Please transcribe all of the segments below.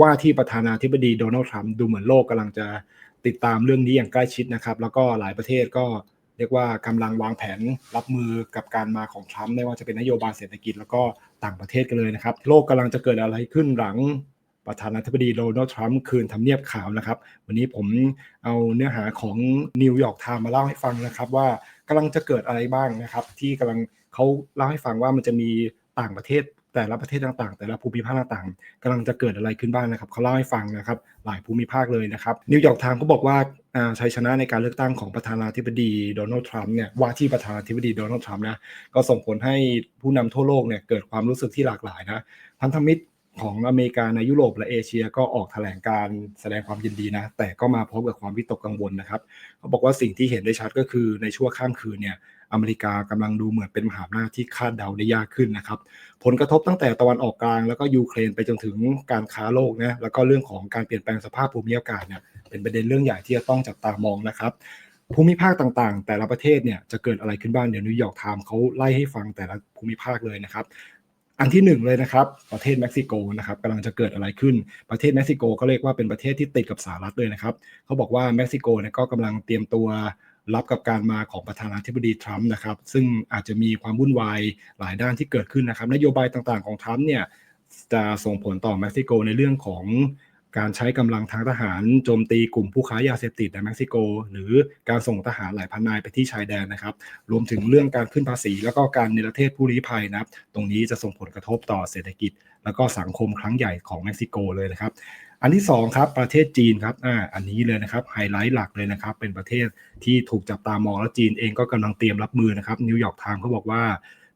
ว่าที่ประธานาธิบดีโดนัลด์ทรัมป์ดูเหมือนโลกกำลังจะติดตามเรื่องนี้อย่างใกล้ชิดนะครับ แล้วก็หลายประเทศก็เรียกว่ากำลังวางแผนรับมือกับการมาของทรัมป์ไม่ว่าจะเป็นนโยบายเศรษฐกิจแล้วก็ต่างประเทศกันเลยนะครับ โลกกำลังจะเกิดอะไรขึ้นหลังประธานาธิบดีโดนัลด์ทรัมป์คืนทำเนียบขาวนะครับ วันนี้ผมเอาเนื้อหาของนิวยอร์กไทม์มาเล่าให้ฟังนะครับว่ากำลังจะเกิดอะไรบ้างนะครับ ที่กำลังเขาเล่าให้ฟังว่ามันจะมีต่างประเทศ แต่ละประเทศต่างๆ แต่ละภูมิภาคต่างๆกำลังจะเกิดอะไรขึ้นบ้างนะครับเขาเล่าให้ฟังนะครับหลายภูมิภาคเลยนะครับนิวยอร์กไทม์ก็บอกว่าชัยชนะในการเลือกตั้งของประธานาธิบดีโดนัลด์ทรัมป์เนี่ยว่าที่ประธานาธิบดีโดนัลด์ทรัมป์นะก็ส่งผลให้ผู้นำทั่วโลกเนี่ยเกิดความรู้สึกที่หลากหลายนะพันธมิตร ของอเมริกาในยุโรปและเอเชียก็ออกแถลงการแสดงความยินดีนะ แต่ก็มาพร้อมกับความวิตกกังวลนะครับเขาบอกว่าสิ่งที่เห็นได้ชัดก็คือในช่วงข้ามคืนเนี่ยอเมริกากำลังดูเหมือนเป็นมหาอำนาจที่คาดเดาได้ยากขึ้นนะครับ ผลกระทบตั้งแต่ตะวันออกกลาง แล้วก็ยูเครนไปจนถึงการค้าโลกนะแล้วก็เรื่องของการเปลี่ยนแปลงสภาพภูมิอากาศเนี่ยเป็นประเด็นเรื่องใหญ่ที่จะต้องจับตามองนะครับภูมิภาคต่างๆ แต่ละประเทศเนี่ยจะเกิดอะไรขึ้นบ้างเดี๋ยวนิวยอร์กไทม์เขาไล่ให้ฟังแต่ละภูมิภาคเลยนะครับ อันที่หนึ่งเลยนะครับประเทศเม็กซิโกนะครับกำลังจะเกิดอะไรขึ้นประเทศเม็กซิโกก็เรียกว่าเป็นประเทศที่ติดกับสหรัฐเลยนะครับเขาบอกว่าเม็กซิโกเนี่ยก็กำลังเตรียมตัวรับกับการมาของประธานาธิบดีทรัมป์นะครับซึ่งอาจจะมีความวุ่นวายหลายด้านที่เกิดขึ้นนะครับ นโยบายต่างๆของทรัมป์เนี่ยจะส่งผลต่อเม็กซิโกในเรื่องของ การใช้กำลังทางทหารโจมตีกลุ่มผู้ค้ายาเสพติดในเม็กซิโก หรือการส่งทหารหลายพันนายไปที่ชายแดนนะครับ รวมถึงเรื่องการขึ้นภาษี แล้วก็การเนประเทศผู้ลี้ภัยนะครับ ตรงนี้จะส่งผลกระทบต่อเศรษฐกิจ แล้วก็สังคมครั้งใหญ่ของเม็กซิโกเลยนะครับ อันที่2ครับประเทศจีนครับอ่าอันนี้เลยนะครับไฮไลท์หลักเลยนะครับ เป็นประเทศที่ถูกจับตามองแล้วจีนเองก็กำลังเตรียมรับมือนะครับนิวยอร์กไทม์เขาบอกว่า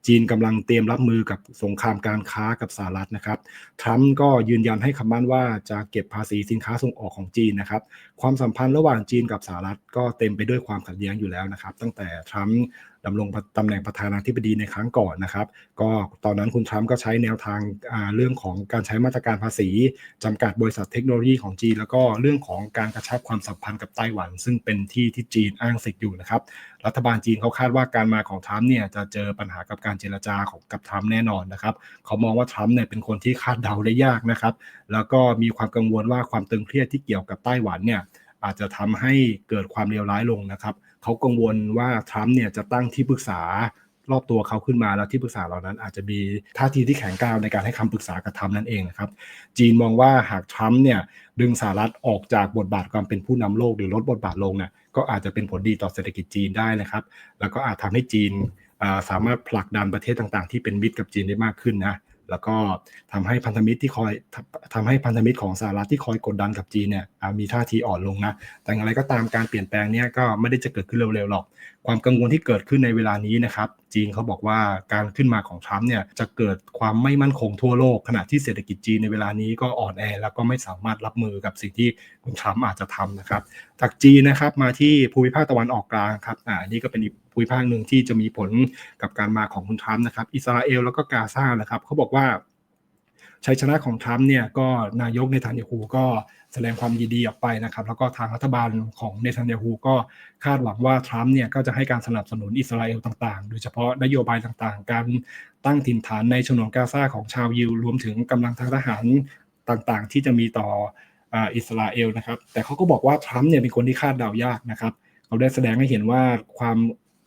จีนกำลังเตรียมรับมือกับสงครามการค้ากับสหรัฐนะครับ ทรัมป์ก็ยืนยันให้คำมั่นว่าจะเก็บภาษีสินค้าส่งออกของจีนนะครับ ความสัมพันธ์ระหว่างจีนกับสหรัฐก็เต็มไปด้วยความขัดแย้งอยู่แล้วนะครับ ตั้งแต่ทรัมป์ ดำรงตำแหน่งประธานาธิบดีในครั้งก่อนนะครับ ก็ตอนนั้นคุณทรัมป์ก็ใช้แนวทางเรื่องของการใช้มาตรการภาษีจำกัดบริษัทเทคโนโลยีของจีน แล้วก็เรื่องของการกระชับความสัมพันธ์กับไต้หวัน ซึ่งเป็นที่ที่จีนอ้างสิทธิ์อยู่นะครับ รัฐบาลจีนเขาคาดว่าการมาของทรัมป์เนี่ยจะเจอปัญหากับการเจรจาของกับทรัมป์แน่นอนนะครับ เขามองว่าทรัมป์เนี่ยเป็นคนที่คาดเดาได้ยากนะครับ แล้วก็มีความกังวลว่าความตึงเครียดที่เกี่ยวกับไต้หวันเนี่ย อาจจะทำให้เกิดความเลวร้ายลงนะครับเขากังวลว่าทรัมป์เนี่ยจะตั้งที่ปรึกษารอบตัวเขาขึ้นมาแล้วที่ปรึกษาเหล่านั้น อาจจะมีท่าทีที่แข็งกร้าวในการให้คำปรึกษากับทรัมป์นั่นเองนะครับ จีนมองว่าหากทรัมป์เนี่ยดึงสหรัฐออกจากบทบาทความเป็นผู้นำโลกหรือลดบทบาทลงเนี่ยก็อาจจะเป็นผลดีต่อเศรษฐกิจจีนได้นะครับ แล้วก็อาจทำให้จีนสามารถผลักดันประเทศต่างๆ ที่เป็นมิตรกับจีนได้มากขึ้นนะ แล้วก็ทำให้พันธมิตรที่คอยทำให้พันธมิตรของสหรัฐที่คอยกดดันกับจีนเนี่ยมีท่าทีอ่อนลงนะ แต่อย่างไรก็ตามการเปลี่ยนแปลงเนี่ยก็ไม่ได้จะเกิดขึ้นเร็วๆหรอก ความกังวลที่เกิดขึ้นในเวลานี้นะครับ จีนเขาบอกว่าการขึ้นมาของทรัมป์เนี่ยจะเกิดความไม่มั่นคงทั่วโลก ขณะที่เศรษฐกิจจีนในเวลานี้ก็อ่อนแอแล้วก็ไม่สามารถรับมือกับสิ่งที่คุณทรัมป์อาจจะทำนะครับ จากจีนนะครับมาที่ภูมิภาคตะวันออกกลางครับอ่านี่ก็เป็นอีก ภูมิภาคหนึ่งที่จะมีผลกับการมาของคุณทรัมป์นะครับ อิสราเอลแล้วก็กาซานะครับเขาบอกว่าชัยชนะของทรัมป์เนี่ยก็นายกเนทันยาฮูก็แสดงความยินดีออกไปนะครับ แล้วก็ทางรัฐบาลของเนทันยาฮูก็คาดหวังว่าทรัมป์เนี่ยก็จะให้การสนับสนุนอิสราเอลต่างๆ โดยเฉพาะนโยบายต่างๆ การตั้งถิ่นฐานในฉนวนกาซาของชาวยิวรวมถึงกำลังทางทหารต่างๆ ที่จะมีต่ออิสราเอลนะครับ แต่เขาก็บอกว่าทรัมป์เนี่ยเป็นคนที่คาดเดายากนะครับเขาได้แสดงให้เห็นว่าความ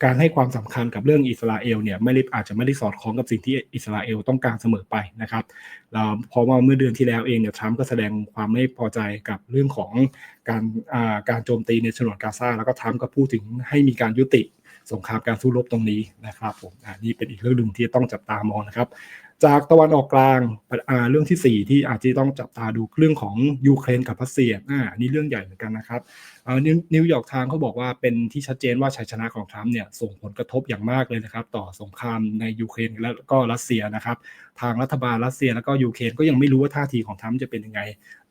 การให้ความสำคัญกับเรื่องอิสราเอลเนี่ยไม่ได้อาจจะไม่ได้สอดคล้องกับสิ่งที่อิสราเอลต้องการเสมอไปนะครับเราเพราะว่าเมื่อเดือนที่แล้วเองเนี่ยทรัมป์ก็แสดงความไม่พอใจกับเรื่องของการการโจมตีในฉนวนกาซาแล้วก็ทรัมป์ก็พูดถึงให้มีการยุติ สงครามการสู้รบตรงนี้นะครับผมอันนี้เป็นอีกเรื่องหนึ่งที่ต้องจับตามองนะครับ จากตะวันออกกลางเรื่องที่ 4 ที่อาจจะต้องจับตาดูเรื่องของยูเครนกับรัสเซียอ่านี่เรื่องใหญ่เหมือนกันนะครับนิวยอร์กทม์เขาบอกว่าเป็นที่ชัดเจนว่าชัยชนะของทรัมป์เนี่ยส่งผลกระทบอย่างมากเลยนะครับ ต่อสงครามในยูเครนและก็รัสเซียนะครับ ทางรัฐบาลรัสเซียแล้วก็ยูเครนก็ยังไม่รู้ว่าท่าทีของทรัมป์จะเป็นยังไง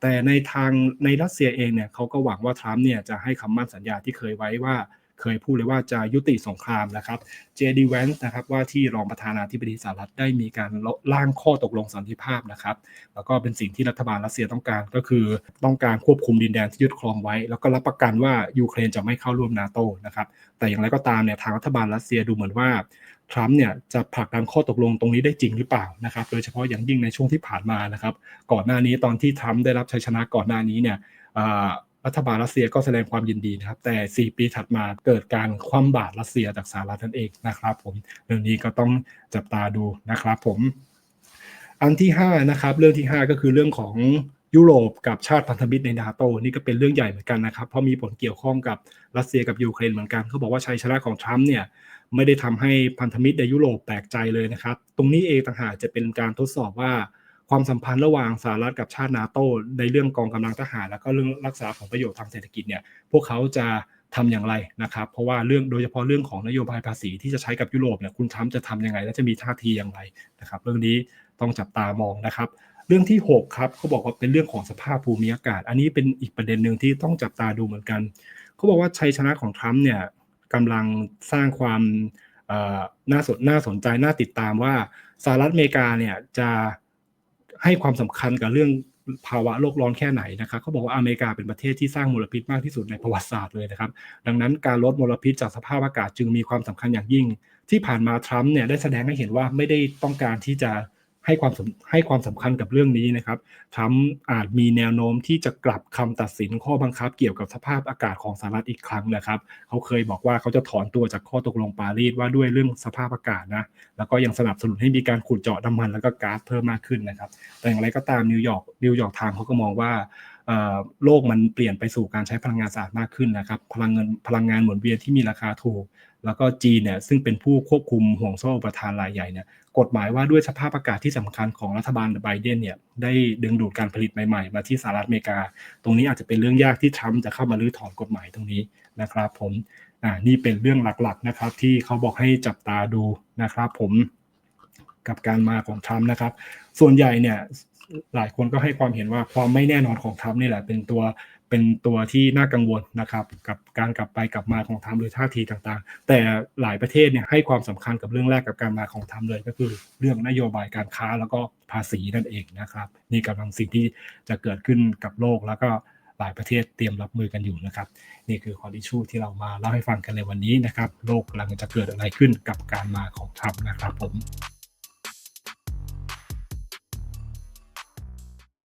แต่ในทางในรัสเซียเองเนี่ยเขาก็หวังว่าทรัมป์เนี่ยจะให้คำมั่นสัญญาที่เคยไว้ว่า เคยพูดเลยว่าจะยุติสงครามนะครับเจดีแวนส์นะครับว่าที่รองประธานาธิบดีสหรัฐได้มีการร่างข้อตกลงสันติภาพนะครับ แล้วก็เป็นสิ่งที่รัฐบาลรัสเซียต้องการก็คือต้องการควบคุมดินแดนที่ยึดครองไว้ แล้วก็รับประกันว่ายูเครนจะไม่เข้าร่วมนาโตนะครับแต่อย่างไรก็ตามเนี่ยทางรัฐบาลรัสเซียดูเหมือนว่าทรัมป์เนี่ยจะผลักดันข้อตกลงตรงนี้ได้จริงหรือเปล่านะครับโดยเฉพาะอย่างยิ่งในช่วงที่ผ่านมานะครับ ก่อนหน้านี้ตอนที่ทรัมป์ได้รับชัยชนะก่อนหน้านี้เนี่ย รัฐบาลรัสเซียก็แสดงความยินดีนะครับ แต่ 4 ปีถัดมาเกิดการคว่ำบาตรรัสเซียจากสหรัฐนั่นเองนะครับผมเรื่องนี้ก็ต้องจับตาดูนะครับผม อันที่5นะครับเรื่องที่ 5 ก็คือเรื่องของยุโรปกับชาติพันธมิตรในนาโตนี่ก็เป็นเรื่องใหญ่เหมือนกันนะครับ เพราะมีผลเกี่ยวข้องกับรัสเซียกับยูเครนเหมือนกันเขาบอกว่าชัยชนะของทรัมป์เนี่ยไม่ได้ทำให้พันธมิตรในยุโรปแปลกใจเลยนะครับ ตรงนี้เองต่างหากจะเป็นการทดสอบว่า ความสัมพันธ์ระหว่างสหรัฐกับชาตินาโตในเรื่องกองกำลังทหาร แล้วก็เรื่องรักษาผลประโยชน์ทางเศรษฐกิจเนี่ยพวกเขาจะทำอย่างไรนะครับ เพราะว่าเรื่องโดยเฉพาะเรื่องของนโยบายภาษีที่จะใช้กับยุโรปเนี่ยคุณทรัมป์จะทำยังไง และจะมีท่าทีอย่างไรนะครับ เรื่องนี้ต้องจับตามองนะครับ เรื่องที่ 6 ครับเขาบอกว่าเป็นเรื่องของสภาพภูมิอากาศ อันนี้เป็นอีกประเด็นหนึ่งที่ต้องจับตาดูเหมือนกันเขาบอกว่าชัยชนะของทรัมป์เนี่ยกำลังสร้างความน่าสนน่าสนใจน่าติดตามว่าสหรัฐอเมริกาเนี่ยจะ ให้ความสำคัญกับเรื่องภาวะโลกร้อนแค่ไหนนะครับเขาบอกว่าอเมริกาเป็นประเทศที่สร้างมลพิษมากที่สุดในประวัติศาสตร์เลยนะครับ ดังนั้นการลดมลพิษจากสภาพอากาศจึงมีความสำคัญอย่างยิ่ง ที่ผ่านมาทรัมป์เนี่ยได้แสดงให้เห็นว่าไม่ได้ต้องการที่จะ ให้ความให้ความสำคัญกับเรื่องนี้นะครับทรัมอาจมีแนวโน้มที่จะกลับคำตัดสินข้อบังคับเกี่ยวกับสภาพอากาศของสหรัฐอีกครั้งนะครับ เขาเคยบอกว่าเขาจะถอนตัวจากข้อตกลงปารีสว่าด้วยเรื่องสภาพอากาศนะ แล้วก็ยังสนับสนุนให้มีการขุดเจาะน้ำมันแล้วก็ก๊าซเพิ่มมากขึ้นนะครับ แต่อย่างไรก็ตามนิวยอร์กนิวยอร์กทม์เขาก็มองว่าโลกมันเปลี่ยนไปสู่การใช้พลังงานสะอาดมากขึ้นนะครับ พลังเงินพลังงานหมุนเวียนที่มีราคาถูก แล้วก็จีนเนี่ยซึ่งเป็นผู้ควบคุมห่วงโซ่อุปทานรายใหญ่เนี่ยกฎหมายว่าด้วยสภาพอากาศที่สำคัญของรัฐบาลไบเดนเนี่ยได้ดึงดูดการผลิตใหม่ๆ มาที่สหรัฐอเมริกา ตรงนี้อาจจะเป็นเรื่องยากที่ทรัมป์จะเข้ามาลื้อถอนกฎหมายตรงนี้นะครับ ผมอ่านี่เป็นเรื่องหลักๆนะครับ ที่เขาบอกให้จับตาดูนะครับ ผมกับการมาของทรัมป์นะครับ ส่วนใหญ่เนี่ยหลายคนก็ให้ความเห็นว่าความไม่แน่นอนของทรัมป์นี่แหละเป็นตัว เป็นตัวที่น่ากังวลนะครับกับการกลับไปกลับมาของทรัมป์หรือท่าทีต่างๆ แต่หลายประเทศเนี่ยให้ความสำคัญกับเรื่องแรกกับการมาของทรัมป์เลย ก็คือเรื่องนโยบายการค้าแล้วก็ภาษีนั่นเองนะครับนี่กำลังสิ่งที่จะเกิดขึ้นกับโลกแล้วก็หลายประเทศเตรียมรับมือกันอยู่นะครับ นี่คือคอดิชูที่เรามาเล่าให้ฟังกันในวันนี้นะครับ โลกกำลังจะเกิดอะไรขึ้นกับการมาของทรัมป์นะครับผม